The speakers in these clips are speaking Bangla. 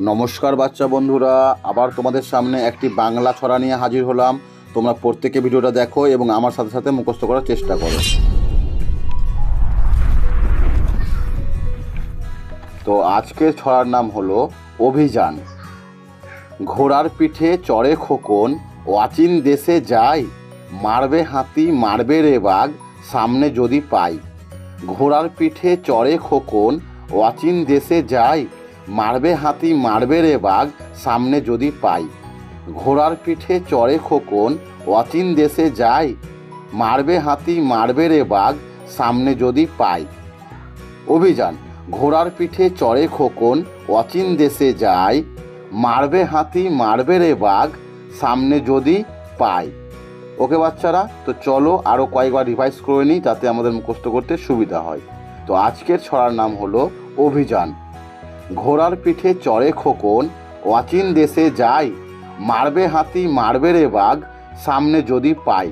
নমস্কার বাচ্চা বন্ধুরা, আবার তোমাদের সামনে একটি বাংলা ছড়া নিয়ে হাজির হলাম। তোমরা প্রত্যেকে ভিডিওটা দেখো এবং আমার সাথে সাথে মুখস্থ করার চেষ্টা করো। তো আজকের ছড়ার নাম হলো অভিযান। ঘোড়ার পিঠে চড়ে খোকন, অচিন দেশে যায় মারবে হাতি, মারবে রে বাঘ, সামনে যদি পাই। ঘোড়ার পিঠে চড়ে খোকন, অচিন দেশে যায় মারবে হাতি, মারবে রে বাঘ, সামনে যদি পাই। ঘোড়ার পিঠে চড়ে খোকন, অচিন দেশে যায় মারবে হাতি, মারবে রে বাঘ, সামনে যদি পাই। অভিযান, ঘোড়ার পিঠে চড়ে খোকন, অচিন দেশে যায় মারবে হাতি, মারবে রে বাঘ, সামনে যদি পাই। ওকে বাচ্চারা, তো চলো আরও কয়েকবার রিভাইজ করে নিই, যাতে আমাদের মুখস্থ করতে সুবিধা হয়। তো আজকের ছড়ার নাম হলো অভিযান। ঘোড়ার পিঠে চড়ে খোকন, অচিন দেশে যায় মারবে হাতি, মারবে রে বাঘ, সামনে যদি পাই।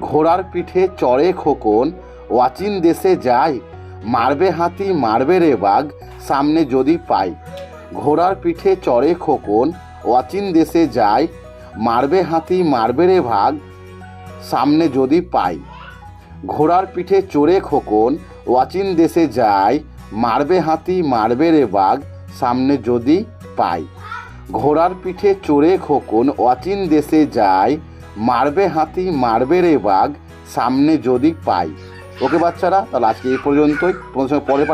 ঘোড়ার পিঠে চড়ে খোকন, অচিন দেশে যায় মারবে হাতি, মারবে রে বাঘ, সামনে যদি পাই। ঘোড়ার পিঠে চড়ে খোকন, অচিন দেশে যায় মারবে হাতি, মারবে রে ভাগ সামনে যদি পাই। ঘোড়ার পিঠে চড়ে খোকন, অচিন দেশে যায় মারবে হাতি, মারবে রে বাঘ, সামনে যদি পাই। ঘোড়ার পিঠে চড়ে খোকন, অচিন দেশে যায়। মারবে হাতি, মারবে রে বাঘ, সামনে যদি পাই। ওকে বাচ্চারা, তাহলে আজকে এই পর্যন্তই। তোমাদের সঙ্গে পরে